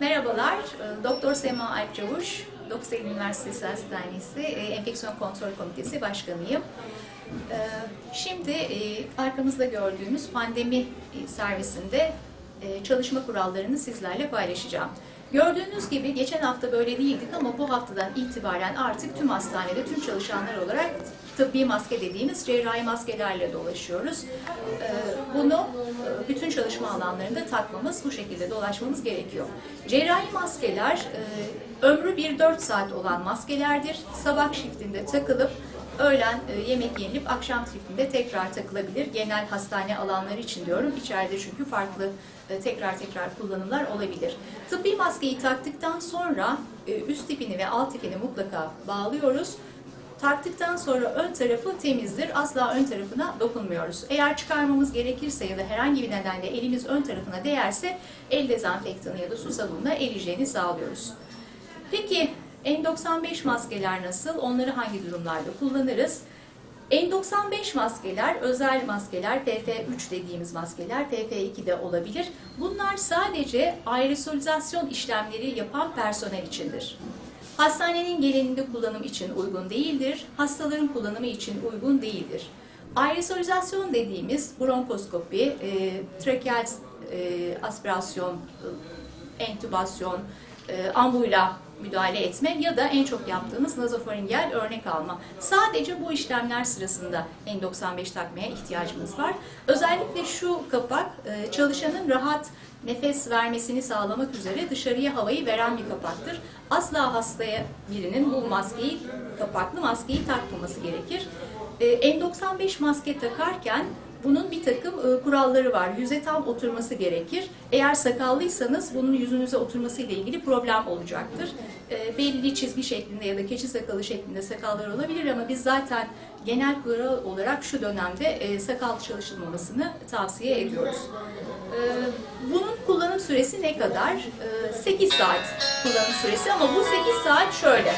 Merhabalar, e, Doktor Sema Alp Çavuş, Doksan Üniversitesi Hastanesi e, Enfeksiyon Kontrol Komitesi Başkanıyım. E, Şimdi arkamızda gördüğümüz pandemi servisinde çalışma kurallarını sizlerle paylaşacağım. Gördüğünüz gibi geçen hafta böyle değildik ama bu haftadan itibaren artık tüm hastanede tüm çalışanlar olarak tıbbi maske dediğimiz cerrahi maskelerle dolaşıyoruz. Ee, Bunu e, bütün çalışma alanlarında takmamız, bu şekilde dolaşmamız gerekiyor. Cerrahi maskeler e, ömrü 1-4 saat olan maskelerdir. Sabah şiftinde takılıp öğlen e, yemek yenilip akşam şiftinde tekrar takılabilir. Genel hastane alanları için diyorum. İçeride çünkü farklı e, tekrar tekrar kullanımlar olabilir. Tıbbi maskeyi taktıktan sonra e, üst tipini ve alt tipini mutlaka bağlıyoruz. Taktıktan sonra ön tarafı temizdir. Asla ön tarafına dokunmuyoruz. Eğer çıkarmamız gerekirse ya da herhangi bir nedenle elimiz ön tarafına değerse el dezenfektanı ya da su sabunla el hijyeni sağlıyoruz. Peki N95 maskeler nasıl? Onları hangi durumlarda kullanırız? N95 maskeler, özel maskeler, FF3 dediğimiz maskeler, FF2 de olabilir. Bunlar sadece aerosolizasyon işlemleri yapan personel içindir. Hastanenin genelinde kullanım için uygun değildir, hastaların kullanımı için uygun değildir. Aerosolizasyon dediğimiz bronkoskopi, e, trakeal e, aspirasyon, e, entübasyon, e, ambuyla müdahale etme ya da en çok yaptığımız nazofaringel örnek alma. Sadece bu işlemler sırasında N95 takmaya ihtiyacımız var. Özellikle şu kapak e, çalışanın rahat nefes vermesini sağlamak üzere dışarıya havayı veren bir kapaktır. Asla hastaya birinin bu maskeyi, kapaklı maskeyi takmaması gerekir. E, N95 maske takarken bunun bir takım e, kuralları var. Yüze tam oturması gerekir. Eğer sakallıysanız bunun yüzünüze oturması ile ilgili problem olacaktır. E, belli çizgi şeklinde ya da keçi sakalı şeklinde sakallar olabilir ama biz zaten genel kural olarak şu dönemde e, sakal çalışılmamasını tavsiye ediyoruz. E, bunun kullanım süresi ne kadar? E, 8 saat kullanım süresi ama bu 8 saat şöyle.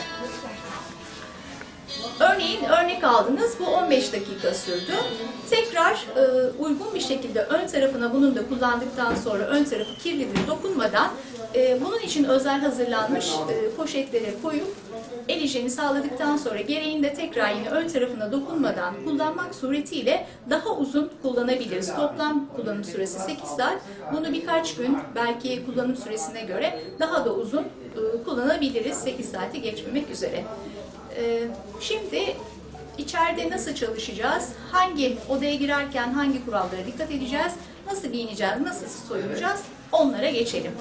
Örneğin örnek aldınız, bu 15 dakika sürdü. Tekrar e, uygun bir şekilde ön tarafına bunun da kullandıktan sonra ön tarafı kirlidir dokunmadan e, bunun için özel hazırlanmış e, poşetlere koyup el hijyeni sağladıktan sonra gereğinde tekrar yine ön tarafına dokunmadan kullanmak suretiyle daha uzun kullanabiliriz. Toplam kullanım süresi 8 saat. Bunu birkaç gün belki kullanım süresine göre daha da uzun e, kullanabiliriz 8 saati geçmemek üzere. Ee, Şimdi içeride nasıl çalışacağız? Hangi odaya girerken hangi kurallara dikkat edeceğiz? Nasıl giyineceğiz? Nasıl soyunacağız? Onlara geçelim.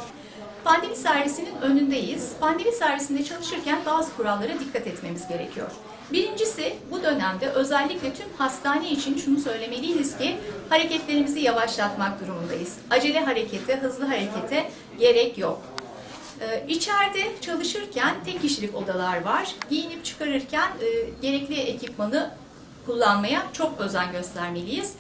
Pandemi servisinin önündeyiz. Pandemi servisinde çalışırken bazı kurallara dikkat etmemiz gerekiyor. Birincisi bu dönemde özellikle tüm hastane için şunu söylemeliyiz ki hareketlerimizi yavaşlatmak durumundayız. Acele harekete, hızlı harekete gerek yok. Ee, İçeride çalışırken tek kişilik odalar var. Giyinip çıkarırken e, gerekli ekipmanı kullanmaya çok özen göstermeliyiz.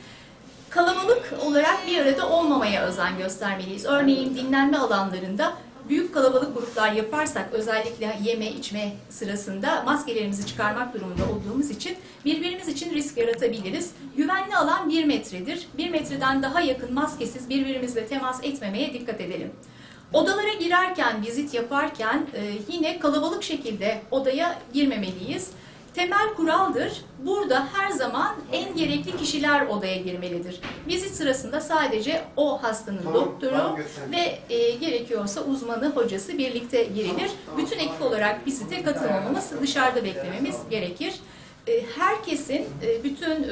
Kalabalık olarak bir arada olmamaya özen göstermeliyiz. Örneğin dinlenme alanlarında büyük kalabalık gruplar yaparsak özellikle yeme içme sırasında maskelerimizi çıkarmak durumunda olduğumuz için birbirimiz için risk yaratabiliriz. Güvenli alan 1 metredir. 1 metreden daha yakın maskesiz birbirimizle temas etmemeye dikkat edelim. Odalara girerken, vizit yaparken e, yine kalabalık şekilde odaya girmemeliyiz. Temel kuraldır. Burada her zaman en gerekli kişiler odaya girmelidir. Vizit sırasında sadece o hastanın Tamam, doktoru tamam, ve e, gerekiyorsa uzmanı, hocası birlikte girilir. Bütün ekip olarak vizite katılmamamız, dışarıda beklememiz gerekir. E, herkesin e, bütün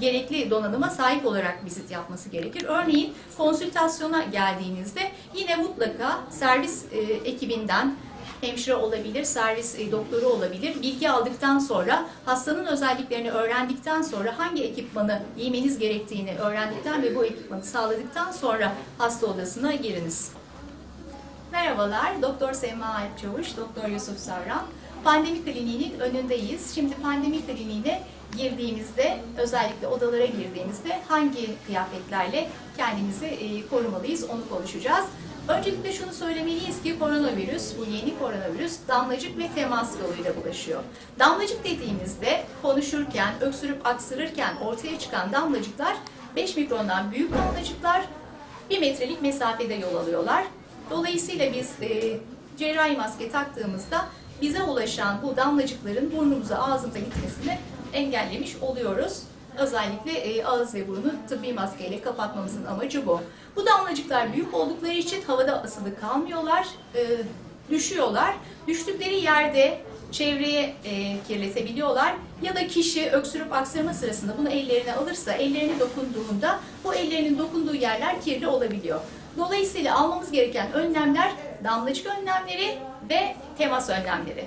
gerekli donanıma sahip olarak vizit yapması gerekir. Örneğin konsültasyona geldiğinizde yine mutlaka servis e, ekibinden hemşire olabilir, servis e, doktoru olabilir. Bilgi aldıktan sonra hastanın özelliklerini öğrendikten sonra hangi ekipmanı giymeniz gerektiğini öğrendikten ve bu ekipmanı sağladıktan sonra hasta odasına giriniz. Merhabalar, Doktor Sema Alp Çavuş, Doktor Yusuf Savran. Pandemi kliniğinin önündeyiz. Şimdi pandemi kliniğine girdiğimizde, özellikle odalara girdiğimizde hangi kıyafetlerle kendimizi e, korumalıyız onu konuşacağız. Öncelikle şunu söylemeliyiz ki koronavirüs, bu yeni koronavirüs damlacık ve temas yoluyla bulaşıyor. Damlacık dediğimizde konuşurken, öksürüp aksırırken ortaya çıkan damlacıklar 5 mikrondan büyük damlacıklar 1 metrelik mesafede yol alıyorlar. Dolayısıyla biz e, cerrahi maske taktığımızda bize ulaşan bu damlacıkların burnumuza, ağzımıza gitmesini engellemiş oluyoruz. Özellikle e, ağız ve burnu tıbbi maskeyle kapatmamızın amacı bu. Bu damlacıklar büyük oldukları için havada asılı kalmıyorlar, e, düşüyorlar. Düştükleri yerde çevreye e, kirletebiliyorlar ya da kişi öksürüp aksırma sırasında bunu ellerine alırsa, ellerine dokunduğunda bu ellerinin dokunduğu yerler kirli olabiliyor. Dolayısıyla almamız gereken önlemler damlacık önlemleri ve temas önlemleri.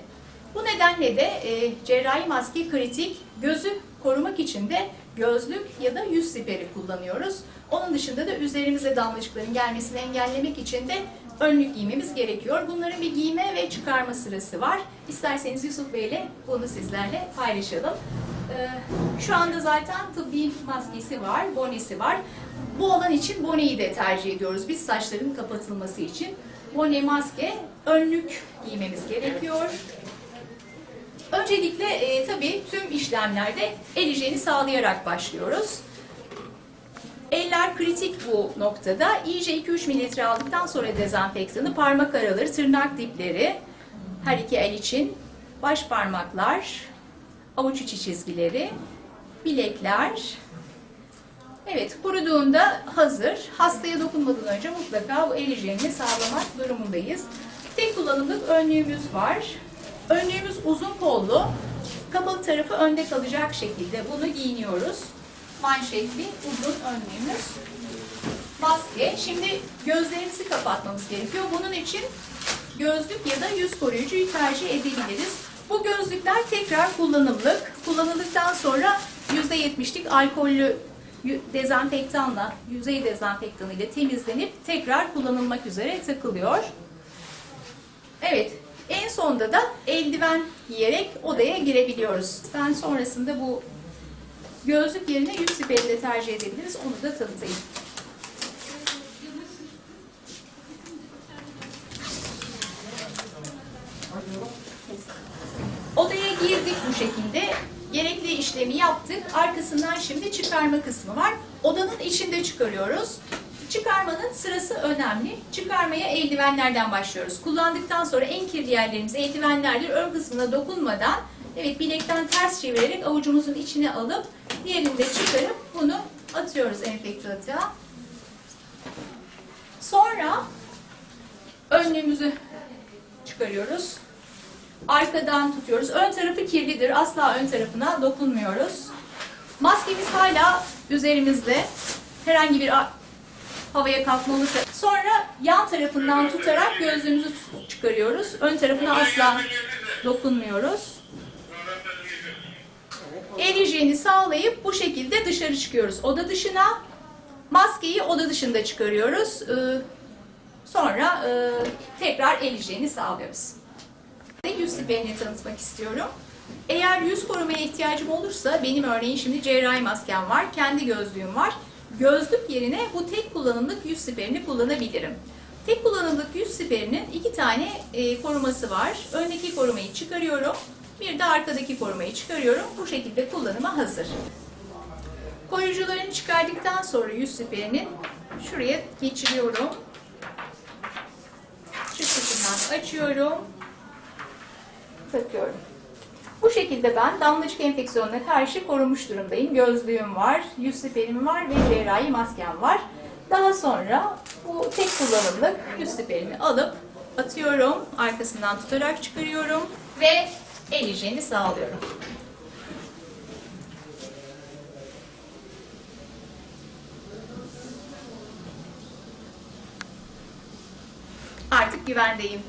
Bu nedenle de e, cerrahi maske kritik. Gözü korumak için de gözlük ya da yüz siperi kullanıyoruz. Onun dışında da üzerimize damlacıkların gelmesini engellemek için de önlük giymemiz gerekiyor. Bunların bir giyme ve çıkarma sırası var. İsterseniz Yusuf Bey ile bunu sizlerle paylaşalım. Ee, Şu anda zaten tıbbi maskesi var, bonesi var. Bu alan için boneyi de tercih ediyoruz. Biz saçların kapatılması için. Bone, maske, önlük giymemiz gerekiyor. Öncelikle e, tabii tüm işlemlerde el hijyeni sağlayarak başlıyoruz. Eller kritik bu noktada. İyice 2-3 mililitre aldıktan sonra dezenfektanı parmak araları, tırnak dipleri, her iki el için baş parmaklar, avuç içi çizgileri, bilekler. Evet, kuruduğunda hazır. Hastaya dokunmadan önce mutlaka bu el hijyenini sağlamak durumundayız. Tek kullanımlık önlüğümüz var. Önlüğümüz uzun kollu. Kapalı tarafı önde kalacak şekilde bunu giyiniyoruz. Manşetli uzun önlüğümüz. Maske. Şimdi gözlerimizi kapatmamız gerekiyor. Bunun için gözlük ya da yüz koruyucuyu tercih edebiliriz. Bu gözlükler tekrar kullanımlık. Kullanıldıktan sonra %70'lik alkollü dezenfektanla, yüzey dezenfektanı ile temizlenip tekrar kullanılmak üzere takılıyor. Evet, en sonda da eldiven giyerek odaya girebiliyoruz. Ben sonrasında bu gözlük yerine yüz siperi de tercih edebiliriz. Onu da tanıtayım. Odaya girdik bu şekilde. Gerekli işlemi yaptık. Arkasından şimdi çıkarma kısmı var. Odanın içinde çıkarıyoruz. Çıkarmanın sırası önemli. Çıkarmaya eldivenlerden başlıyoruz. Kullandıktan sonra en kirli yerlerimiz eldivenlerdir. Ön kısmına dokunmadan evet bilekten ters çevirerek avucumuzun içine alıp diğerini de çıkarıp bunu atıyoruz enfektata. Sonra önlüğümüzü çıkarıyoruz. Arkadan tutuyoruz. Ön tarafı kirlidir. Asla ön tarafına dokunmuyoruz. Maskemiz hala üzerimizde. Herhangi bir havaya kalkma olursa. Sonra yan tarafından tutarak gözlüğümüzü çıkarıyoruz. Ön tarafına asla dokunmuyoruz. El hijyeni sağlayıp bu şekilde dışarı çıkıyoruz. Oda dışına maskeyi oda dışında çıkarıyoruz. Ee, Sonra e, tekrar el hijyeni sağlıyoruz. Yüz siperini tanıtmak istiyorum. Eğer yüz korumaya ihtiyacım olursa benim örneğin şimdi cerrahi maskem var, kendi gözlüğüm var. Gözlük yerine bu tek kullanımlık yüz siperini kullanabilirim. Tek kullanımlık yüz siperinin iki tane e, koruması var. Öndeki korumayı çıkarıyorum. Bir de arkadaki korumayı çıkarıyorum. Bu şekilde kullanıma hazır. Koruyucularını çıkardıktan sonra yüz siperinin şuraya geçiriyorum. Çıkışından açıyorum takıyorum. Bu şekilde ben damlacık enfeksiyonuna karşı korunmuş durumdayım. Gözlüğüm var, yüz siperim var ve cerrahi maskem var. Daha sonra bu tek kullanımlık yüz siperimi alıp atıyorum. Arkasından tutarak çıkarıyorum ve el hijyeni sağlıyorum. Artık güvendeyim.